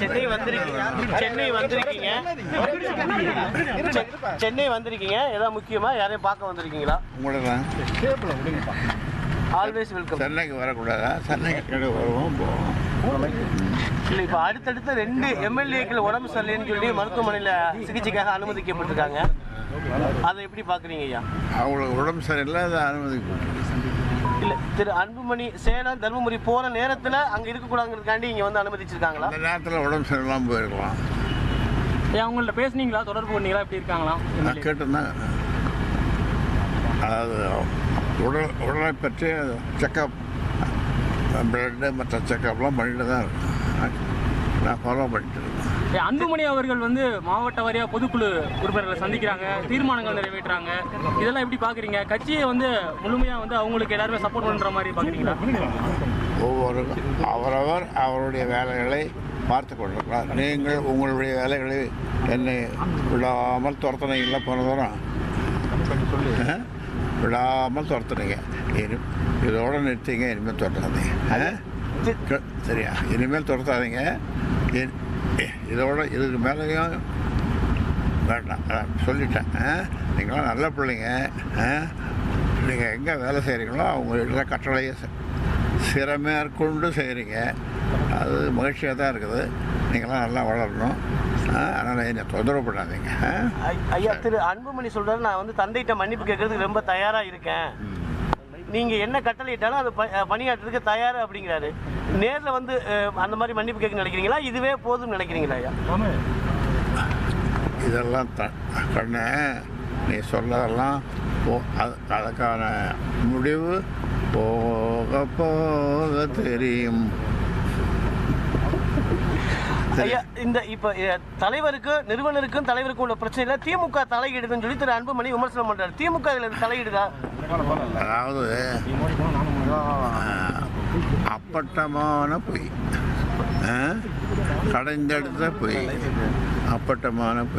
சென்னை வந்திருக்கீங்க. சென்னை வந்திருக்கீங்க. சென்னை வந்திருக்கீங்க. ஏதாவது முக்கியமா? யாரையும் பார்க்க வந்திருக்கீங்களா? உங்களை தான் ஆல்வேஸ் வெல்கம் சென்னைக்கு வரக்கூடாதா? சென்னைக்கு வருவோம்? போவோம். இல்லை இப்போ அடுத்தடுத்த ரெண்டு எம்எல்ஏக்கள் உடம்பு சரியில்லைன்னு சொல்லி மருத்துவமனையில் சிகிச்சைக்காக அனுமதிக்கப்பட்டிருக்காங்க. அதை எப்படி பார்க்குறீங்க ஐயா? அவங்களுக்கு உடம்பு சரியில்லை அதை அனுமதிக்கப்பட்டு இல்லை திரு அன்புமணி சேலம் தருமபுரி போகிற நேரத்தில் அங்கே இருக்கக்கூடாதுங்கிறதுக்காண்டி இங்கே வந்து அனுமதிச்சிருக்காங்களா? அந்த நேரத்தில் உடம்பு சரியில்லாமல் போயிருக்கலாம். ஏன் அவங்கள்ட்ட பேசுனீங்களா? தொடர்பு பண்ணீங்களா எப்படி இருக்காங்களா? நான் கேட்டிருந்தேன் அதாவது உடல் உடலை பற்றி செக்கப் பிளட்டு மற்ற செக்கப்லாம் பண்ணிட்டு தான் இருக்கேன். நான் ஃபாலோ பண்ணிட்டு இருக்கேன். அன்புமணி அவர்கள் வந்து மாவட்ட வாரியா பொதுக்குழு உறுப்பினர்களை சந்திக்கிறாங்க தீர்மானங்கள் நிறைவேற்றுறாங்க. இதெல்லாம் எப்படி பாக்குறீங்க? கட்சியை வந்து முழுமையா வந்து அவங்களுக்கு எல்லாருமே சப்போர்ட் பண்ற மாதிரி பாக்குறீங்களா? ஒவ்வொரு அவரவர் அவருடைய வேலைகளை பார்த்து கொண்டிருக்கிறார். நீங்கள் உங்களுடைய வேலைகளை என்னை விடாமல் துரத்துனீங்களா போன தூரம் ஆ? விடாமல் துரத்துனீங்க. இனி இதோட நிறுத்திங்க இனிமேல் துரத்தாதீங்க. சரியா? இனிமேல் துரத்தாதீங்க. இதோட இதுக்கு மேலேயும் வேண்டாம். சொல்லிட்டேன். ஆ? நீங்களாம் நல்ல பிள்ளைங்க. நீங்கள் எங்கே வேலை செய்கிறீங்களோ அவங்க இருக்கிற கட்டளையை சிறமேற்கொண்டு செய்கிறீங்க அது மகிழ்ச்சியாக தான் இருக்குது. நீங்களாம் நல்லா வளரணும். அதனால் என்னை தொந்தரவு பண்ணாதீங்க. ஆ? ஐ- ஐயா திரு அன்புமணி சொல்றாரு நான் வந்து தந்தைகிட்ட மன்னிப்பு கேட்கறதுக்கு ரொம்ப தயாரா இருக்கேன். நீங்க என்ன கட்டளையிட்டாலும் அது பணியாற்றுறதுக்கு தயார் அப்படிங்கிறாரு. நேர்ல வந்து அந்த மாதிரி மன்னிப்பு கேட்க நினைக்கிறீங்களா? இதுவே போதும்னு நினைக்கிறீங்களா ஐயா? இதெல்லாம் த கண்ணு நீ சொன்னதெல்லாம் போ அது அதுக்கான முடிவு போக போக தெரியும். ஐயா இந்த இப்ப அஹ், தலைவருக்கும் நிறுவனருக்கும் தலைவருக்கும் உள்ள பிரச்சனையில திமுக தலையிடுதுன்னு சொல்லி திரு. அன்புமணி விமர்சனம் பண்றாரு. திமுக இதுல தலையிடுதா? அதாவது அப்பட்டமான பொய்? கடைந்தெடுத்த பொய். அப்பட்டமான பொய்.